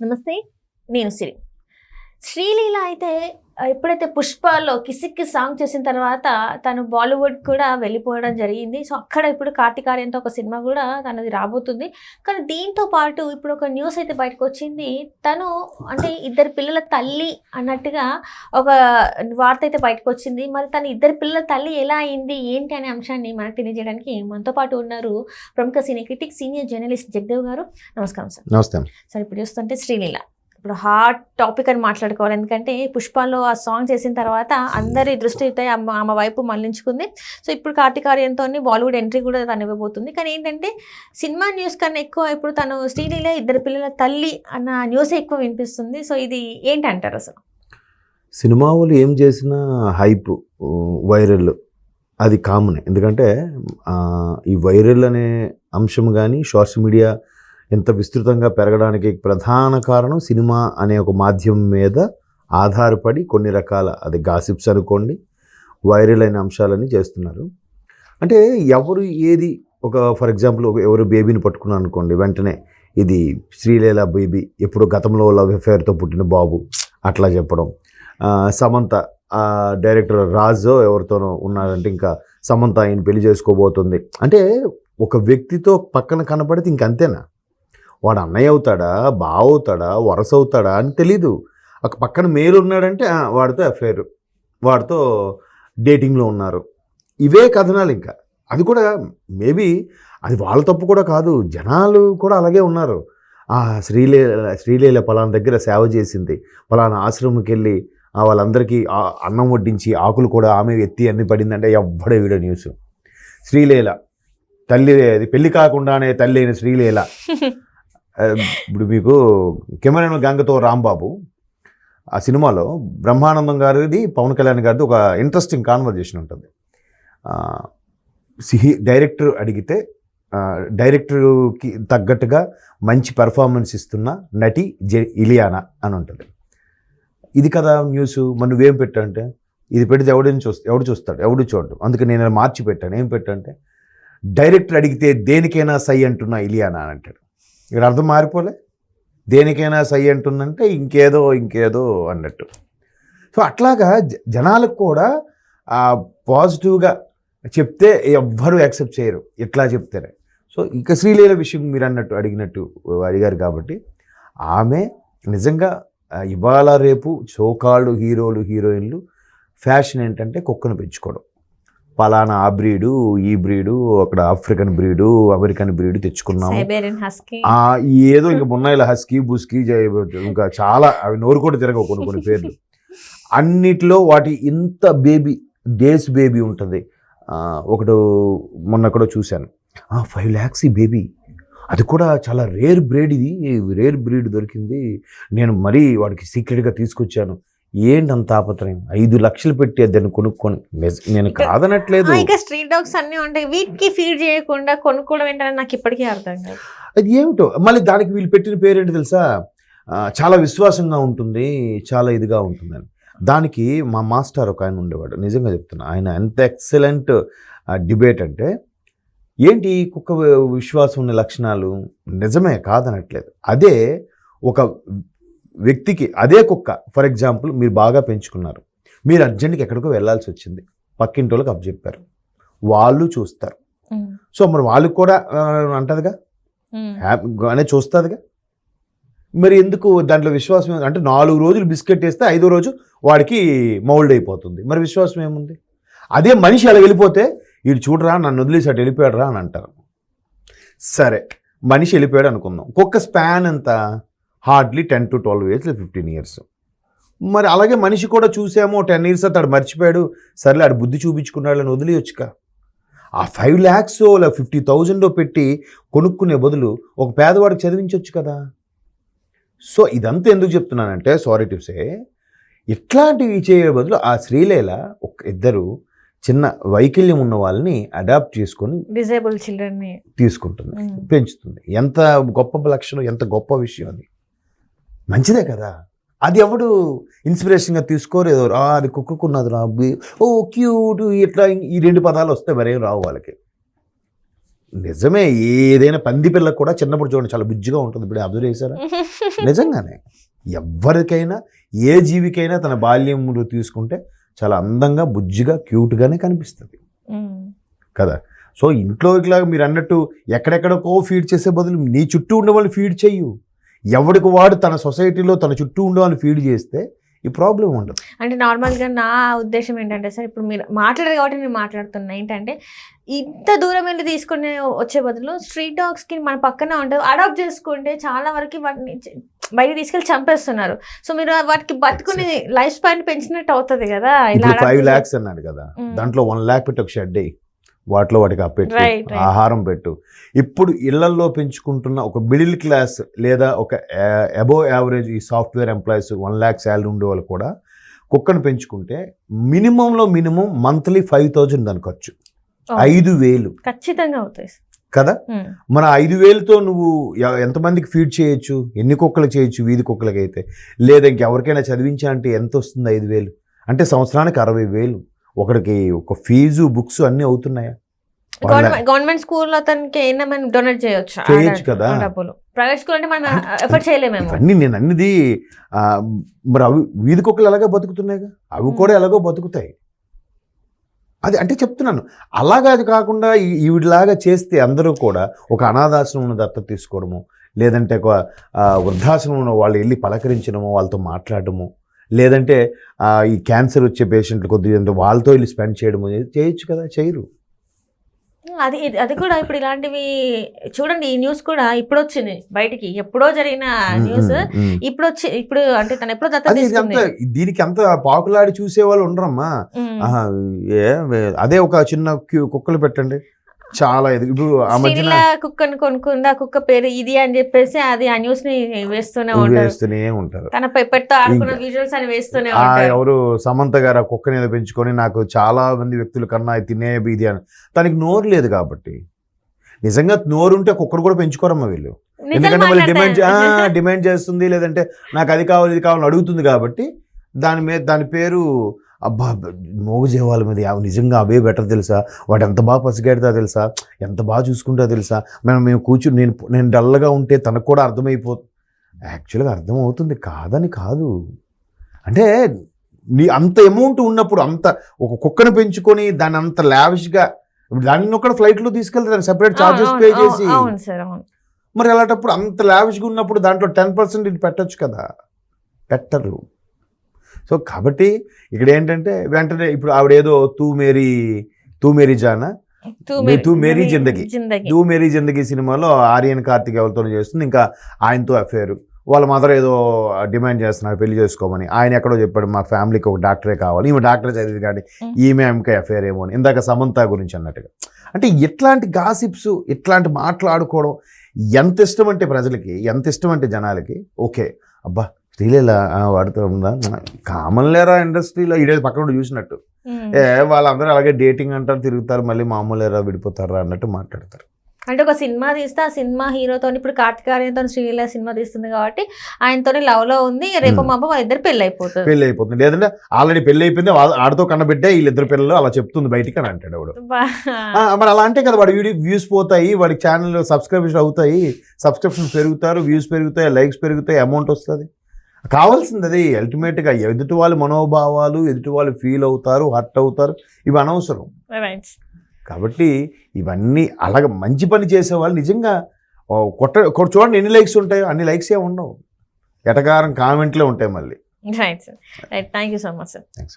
నమస్తే నేను సిరి. శ్రీలీల అయితే ఎప్పుడైతే పుష్పలో కిసిక్కి సాంగ్ చేసిన తర్వాత తను బాలీవుడ్ కూడా వెళ్ళిపోవడం జరిగింది. సో అక్కడ ఇప్పుడు కార్తికార్యంతో ఒక సినిమా కూడా తనది రాబోతుంది. కానీ దీంతో పాటు ఇప్పుడు ఒక న్యూస్ అయితే బయటకు వచ్చింది. తను అంటే ఇద్దరు పిల్లల తల్లి అన్నట్టుగా ఒక వార్త అయితే బయటకు వచ్చింది. మరి తన ఇద్దరు పిల్లల తల్లి ఎలా అయింది? ఏంటి అనే అంశాన్ని మనకు తెలియజేయడానికి మనతో పాటు ఉన్నారు ప్రముఖ సినీ క్రిటిక్ సీనియర్ జర్నలిస్ట్ జగదేవ్ గారు. నమస్కారం సార్. నమస్తే. సరే ఇప్పుడు చూస్తుంటే శ్రీలీల. ఇప్పుడు హాట్ టాపిక్ అని మాట్లాడుకోవాలి. ఎందుకంటే పుష్పాలో ఆ సాంగ్ చేసిన తర్వాత అందరి దృష్టి అయితే ఆమె ఆమె వైపు మళ్ళించుకుంది. సో ఇప్పుడు కార్తికార్యంతో బాలీవుడ్ ఎంట్రీ కూడా తను ఇవ్వబోతుంది. కానీ ఏంటంటే సినిమా న్యూస్ కన్నా ఎక్కువ ఇప్పుడు తను శ్రీలీల ఇద్దరు పిల్లల తల్లి అన్న న్యూస్ ఎక్కువ వినిపిస్తుంది. సో ఇది ఏంటి అంటారు అసలు? సినిమా వాళ్ళు ఏం చేసినా హైప్ వైరల్. అది కామన్. ఎందుకంటే ఈ వైరల్ అనే అంశం కానీ సోషల్ మీడియా ఇంత విస్తృతంగా పెరగడానికి ప్రధాన కారణం సినిమా అనే ఒక మాధ్యమం మీద ఆధారపడి కొన్ని రకాల అది గాసిప్స్ అనుకోండి వైరల్ అయిన అంశాలని చేస్తున్నారు. అంటే ఎవరు ఏది ఒక ఫర్ ఎగ్జాంపుల్ ఒక ఎవరు బేబీని పట్టుకున్నారు అనుకోండి వెంటనే ఇది శ్రీలీల బేబీ ఎప్పుడు గతంలో లవ్ అఫేర్తో పుట్టిన బాబు అట్లా చెప్పడం. సమంత డైరెక్టర్ రాజు ఎవరితోనో ఉన్నారంటే ఇంకా సమంత ఆయన పెళ్ళి చేసుకోబోతుంది. అంటే ఒక వ్యక్తితో పక్కన కనపడితే ఇంకంతేనా? వాడు అన్నయ్య అవుతాడా బావ అవుతాడా వరస అవుతాడా అని తెలీదు. ఒక పక్కన మేలు ఉన్నాడంటే వాడితో అఫేర్ వాడితో డేటింగ్లో ఉన్నారు. ఇవే కథనాలు ఇంకా. అది కూడా మేబీ అది వాళ్ళ తప్పు కూడా కాదు జనాలు కూడా అలాగే ఉన్నారు. ఆ శ్రీలీల శ్రీలీల పలానా దగ్గర సేవ చేసింది. పలానా ఆశ్రమంకి వెళ్ళి వాళ్ళందరికీ అన్నం వడ్డించి ఆకులు కూడా ఆమె ఎత్తి అన్ని పడిందంటే ఎవ్వడే వీడియో న్యూస్. శ్రీలీల తల్లి అది పెళ్ళి కాకుండానే తల్లి అయిన శ్రీలీల. ఇప్పుడు మీకు కెమెరా గంగతో రాంబాబు. ఆ సినిమాలో బ్రహ్మానందం గారిది పవన్ కళ్యాణ్ గారిది ఒక ఇంట్రెస్టింగ్ కాన్వర్జేషన్ ఉంటుంది. సిహి డైరెక్టర్ అడిగితే డైరెక్టర్కి తగ్గట్టుగా మంచి పెర్ఫార్మెన్స్ ఇస్తున్న నటి జె ఇలియానా అని ఉంటుంది. ఇది కదా న్యూస్ మరి నువ్వేం పెట్టంటే ఇది పెడితే ఎవడని చూస్తా ఎవడు చూస్తాడు? ఎవడు చూడడు? అందుకే నేను మార్చి పెట్టాను. ఏం పెట్టంటే డైరెక్టర్ అడిగితే దేనికైనా సై అంటున్నా ఇలియానా అని అంటాడు. ఇక్కడ అర్థం మారిపోలే? దేనికైనా సై అంటుందంటే ఇంకేదో ఇంకేదో అన్నట్టు. సో అట్లాగా జ- జనాలకు కూడా పాజిటివ్గా చెప్తే ఎవ్వరూ యాక్సెప్ట్ చేయరు. ఎట్లా చెప్తారే సో ఇంకా శ్రీలీల విషయం మీరు అన్నట్టు అడిగినట్టు అడిగారు కాబట్టి ఆమె నిజంగా ఇవాళ రేపు చోకాళ్ళు హీరోలు హీరోయిన్లు ఫ్యాషన్ ఏంటంటే కుక్కను పెంచుకోవడం. పలానా ఆ బ్రీడు ఈ బ్రీడు అక్కడ ఆఫ్రికన్ బ్రీడు అమెరికన్ బ్రీడు తెచ్చుకున్నాము. ఏదో ఇంకా మున్నాయిల హస్కీ బుస్కీ ఇంకా చాలా అవి నోరు కూడా తిరగవు కొన్ని కొన్ని పేర్లు. అన్నిట్లో వాటి ఇంత బేబీ డేస్ బేబీ ఉంటుంది. ఆ, ఒకటి మొన్న కూడా చూశాను. ఫైవ్ ల్యాక్స్ ఈ బేబీ. అది కూడా చాలా రేర్ బ్రీడ్ ఇది. రేర్ బ్రీడ్ దొరికింది. నేను మరీ వాడికి సీక్రెట్గా తీసుకొచ్చాను. ఏంటి అంత తాపత్రయం ఐదు లక్షలు పెట్టి దాన్ని కొనుక్కొని. నేను కాదనట్లేదు. ఇంకా స్ట్రీట్ డాగ్స్ అన్నీ ఉంటాయి. వీటికి ఫీడ్ చేయకుండా కొనుక్కోవడం ఏంటనే నాకు ఇప్పటికీ అర్థం కాదు. అది ఏమిటో? మళ్ళీ దానికి వీళ్ళు పెట్టిన పేరేంటి తెలుసా? చాలా విశ్వాసంగా ఉంటుంది. చాలా ఇదిగా ఉంటుందని దానికి మా మాస్టర్ ఒక ఆయన ఉండేవాడు. నిజంగా చెప్తున్నా. ఆయన ఎంత ఎక్సలెంట్ డిబేట్ అంటే ఏంటి కుక్క విశ్వాసం ఉన్న లక్షణాలు? నిజమే కాదనట్లేదు. అదే ఒక వ్యక్తికి అదే కుక్క ఫర్ ఎగ్జాంపుల్ మీరు బాగా పెంచుకున్నారు. మీరు అర్జెంట్కి ఎక్కడికో వెళ్ళాల్సి వచ్చింది. పక్కింటి వాళ్ళకి అప్పచెప్పారు వాళ్ళు చూస్తారు. సో మరి వాళ్ళకి కూడా అంటదిగా. హ్యాపీగానే చూస్తుందిగా? మరి ఎందుకు దాంట్లో విశ్వాసం? అంటే నాలుగు రోజులు బిస్కెట్ వేస్తే ఐదో రోజు వాడికి మౌల్డ్ అయిపోతుంది. మరి విశ్వాసం ఏముంది? అదే మనిషి అలా వెళ్ళిపోతే వీడు చూడరా నన్ను వదిలేసి అటు వెళ్ళిపోయాడు రా అని అంటారు. సరే మనిషి వెళ్ళిపోయాడు అనుకుందాం. కుక్క స్పాన్ ఎంత? Hardly ten to twelve years fifteen years. మరి అలాగే మనిషి కూడా చూసామో టెన్ ఇయర్స్ అతడు మర్చిపోయాడు. సర్లే ఆడు బుద్ధి చూపించుకున్నాడు అని వదిలేయొచ్చుగా ఆ ఫైవ్ ల్యాక్స్ లేదా ఫిఫ్టీ థౌజండ్ పెట్టి కొనుక్కునే బదులు ఒక పేదవాడికి చదివించవచ్చు కదా. సో ఇదంతా ఎందుకు చెప్తున్నానంటే సారీ టు సే ఇట్లాంటివి చేయే బదులు ఆ శ్రీలీల ఒక ఇద్దరు చిన్న వైకల్యం ఉన్న వాళ్ళని అడాప్ట్ చేసుకొని డిజేబుల్ చిల్డ్రన్ని తీసుకుంటుంది. పెంచుతుంది. ఎంత గొప్ప లక్షణం ఎంత గొప్ప విషయం అది. మంచిదే కదా. అది ఎవడు ఇన్స్పిరేషన్గా తీసుకోరేదో రా అది కుక్కున్నది రా ఓ క్యూట్ ఇట్లా ఈ రెండు పదాలు వస్తే మరేం రావు వాళ్ళకి. నిజమే ఏదైనా పంది పిల్లకు కూడా చిన్నప్పుడు చూడండి చాలా బుజ్జిగా ఉంటుంది. ఇప్పుడు అబ్జర్వ్ చేశారా? నిజంగానే. ఎవరికైనా ఏ జీవికైనా తన బాల్యములు తీసుకుంటే చాలా అందంగా బుజ్జిగా క్యూట్గానే కనిపిస్తుంది. కదా. సో ఇంట్లో ఇట్లా మీరు అన్నట్టు ఎక్కడెక్కడికో ఫీడ్ చేసే బదులు నీ చుట్టూ ఉండే వాళ్ళు ఫీడ్ చెయ్యు. ఎవడికి వాడు తన సొసైటీలో తన చుట్టూ ఉండే వాళ్ళు ఫీడ్ చేస్తే ఈ ప్రాబ్లం ఉండదు. అంటే నార్మల్గా నా ఉద్దేశం ఏంటంటే సార్ ఇప్పుడు మీరు మాట్లాడారు కాబట్టి నేను మాట్లాడుతున్నా. ఏంటంటే ఇంత దూరం వెళ్ళి తీసుకుని వచ్చే బదులు స్ట్రీట్ డాగ్స్కి మన పక్కనే ఉంటుంది అడాప్ట్ చేసుకుంటే చాలా వరకు వాటిని బయటికి తీసుకెళ్ళి చంపేస్తున్నారు. సో మీరు వాటికి బతుకుని లైఫ్ స్పాన్ పెంచినట్టు అవుతుంది కదా. ఫైవ్ ల్యాక్స్ అన్నాడు కదా. దాంట్లో వన్ ల్యాక్ పెట్టి ఒక షెడ్ వాటిలో వాటికి అప్పెట్టు. ఆహారం పెట్టు. ఇప్పుడు ఇళ్ళల్లో పెంచుకుంటున్న ఒక మిడిల్ క్లాస్ లేదా ఒక అబోవ్ యావరేజ్ ఈ software employees one lakh salary ఉండే వాళ్ళు కూడా కుక్కను పెంచుకుంటే మినిమంలో మినిమం మంత్లీ ఫైవ్ థౌజండ్ దాని ఖర్చు. ఐదు వేలు. ఖచ్చితంగా అవుతాయి కదా. మన ఐదు వేలతో నువ్వు ఎంతమందికి ఫీడ్ చేయొచ్చు? ఎన్ని కుక్కలు చేయొచ్చు? వీధి కుక్కలకి అయితే లేదా ఇంకెవరికైనా చదివించా అంటే ఎంత వస్తుంది ఐదు వేలు? అంటే సంవత్సరానికి అరవై వేలు. ఒకడికి ఒక ఫీజు బుక్స్ అన్నీ అవుతున్నాయా? గవర్నమెంట్ స్కూల్లో అతనికి ఏమైనా మనం డొనేట్ చేయొచ్చు? చేయొచ్చు కదా. డబ్బులు. ప్రైవేట్ స్కూల్ అంటే మనం ఎఫర్ట్ చేయలేమేమో ఇవన్నీ నేను అన్నది మరి అవి వీధి కుక్కలు ఎలాగో బతుకుతున్నాయిగా? అవి కూడా ఎలాగో బతుకుతాయి. అది అంటే చెప్తున్నాను. అలాగా అది కాకుండా ఈవిడిలాగా చేస్తే అందరూ కూడా ఒక అనాథాశ్రమం దత్తత తీసుకోవడము లేదంటే ఒక వృద్ధాశ్రమంలో వాళ్ళు వెళ్ళి పలకరించడము వాళ్ళతో మాట్లాడడము లేదంటే ఆ, ఈ క్యాన్సర్ వచ్చే పేషెంట్లు కొద్దిగా వాళ్ళతో వెళ్ళి స్పెండ్ చేయడము చేయొచ్చు కదా చేయరు. అది అది కూడా ఇప్పుడు ఇలాంటివి చూడండి ఈ న్యూస్ కూడా ఇప్పుడు వచ్చింది బయటికి. ఎప్పుడో జరిగిన న్యూస్. ఇప్పుడు వచ్చి ఇప్పుడు అంటే తను ఎప్పుడో దత్త దీనికి అంత పాకులాడి చూసేవాళ్ళు ఉండరమ్మా. ఉమ్. ఆహా, ఏ వే- అదే ఒక చిన్న కుక్కలు పెట్టండి. చాలా ఇది. ఇప్పుడు కుక్కను కొనుక్కుంది? ఆ కుక్క పేరు ఇది అని చెప్పేసి అది ఆ న్యూస్ని వేస్తూనే ఉంటారు. వేస్తూనే ఉంటారు. తన పెట్తో ఆడుకున్న విజువల్స్ అని వేస్తూనే ఎవరు సమంత గారు ఆ కుక్కని ఏదో పెంచుకొని నాకు చాలా మంది వ్యక్తుల కన్నా తినే ఇది అని. తనకి నోరు లేదు కాబట్టి. నిజంగా నోరు ఉంటే కుక్కరు కూడా పెంచుకోరమ్మా వీళ్ళు. ఎందుకంటే మళ్ళీ డిమాండ్. డిమాండ్ చేస్తుంది లేదంటే నాకు అది కావాలి ఇది కావాలని అడుగుతుంది కాబట్టి దాని మీద దాని పేరు అబ్బా మోగజీవాల మీద యా- నిజంగా అవే బెటర్ తెలుసా? వాడు ఎంత బాగా పసిగెడతా తెలుసా? ఎంత బాగా చూసుకుంటా తెలుసా? మేము మేము కూర్చుని నేను నేను డల్గా ఉంటే తనకు కూడా అర్థమైపోతుంది యాక్చువల్గా అర్థమవుతుంది. కాదని కాదు. అంటే నీ అంత అమౌంట్ ఉన్నప్పుడు అంత ఒక కుక్కను పెంచుకొని దాన్ని అంత లావిష్గా దాన్ని ఒక ఫ్లైట్లో తీసుకెళ్తే దాన్ని సెపరేట్ చార్జెస్ అవును, పే చేసి. మరి అలాంటప్పుడు అంత లావిష్గా ఉన్నప్పుడు దాంట్లో టెన్ పర్సెంట్ ఇది పెట్టొచ్చు కదా? పెట్టరు. సో కాబట్టి ఇక్కడ ఏంటంటే వెంటనే ఇప్పుడు ఆవిడ ఏదో తూ మేరీ తూ మేరీ జానా? తూ మేరీ- జిందగీ. తూ మేరీ జిందగీ సినిమాలో ఆర్యన్ కార్తిక్ ఎవరితో చేస్తుంది. ఇంకా ఆయనతో అఫేర్ వాళ్ళ మదర్ ఏదో డిమాండ్ చేస్తున్నారు పెళ్ళి చేసుకోమని. ఆయన ఎక్కడో చెప్పాడు మా ఫ్యామిలీకి ఒక డాక్టరే కావాలి. ఈమె డాక్టర్ చదివింది కానీ. ఈమె ఆమెకి అఫేర్ ఏమో అని. ఇందాక సమంత గురించి అన్నట్టుగా. అంటే ఇట్లాంటి గాసిప్స్ ఇట్లాంటి మాట్లాడుకోవడం ఎంత ఇష్టం అంటే ప్రజలకి ఎంత ఇష్టం అంటే జనాలకి ఓకే. అబ్బా శ్రీలీల ఆ, వాడితో ఉందా? కామన్ లేరా ఇండస్ట్రీలో? ఈడేది పక్కన చూసినట్టు. ఏ వాళ్ళందరూ అలాగే డేటింగ్ అంటారు తిరుగుతారు మళ్ళీ మామూలు ఎరా విడిపోతారా అన్నట్టు మాట్లాడతారు. అంటే ఒక సినిమా తీస్తే ఆ సినిమా హీరోతో ఇప్పుడు కార్తికార్యంతో శ్రీలీల సినిమా తీస్తుంది కాబట్టి ఆయనతో లవ్లో ఉంది రేపు. మా అమ్మ ఇద్దరు పెళ్ళి అయిపోతుంది పెళ్ళి అయిపోతుంది లేదంటే ఆల్రెడీ పెళ్ళి అయిపోయింది ఆడితో కన్నబెట్టే వీళ్ళిద్దరు పిల్లలు అలా చెప్తుంది బయటికి అని అంటాడు వాడు. మరి అలా అంటే కదా వాడి వీడియో వ్యూస్ పోతాయి వాడి ఛానల్ సబ్స్క్రిప్షన్ అవుతాయి సబ్స్క్రిప్షన్ పెరుగుతారు వ్యూస్ పెరుగుతాయి లైక్స్ పెరుగుతాయి అమౌంట్ వస్తుంది. కావాల్సింది అది అల్టిమేట్గా ఎదుటి వాళ్ళ మనోభావాలు ఎదుటి వాళ్ళు ఫీల్ అవుతారు హర్ట్ అవుతారు ఇవి అనవసరం. కాబట్టి ఇవన్నీ అలాగ మంచి పని చేసే వాళ్ళు నిజంగా కొట్ట చూడండి ఎన్ని లైక్స్ ఉంటాయో అన్ని లైక్స్ ఏ ఉండవు. ఎటకారం కామెంట్లే ఉంటాయి మళ్ళీ. Right sir right thank you so much sir thanks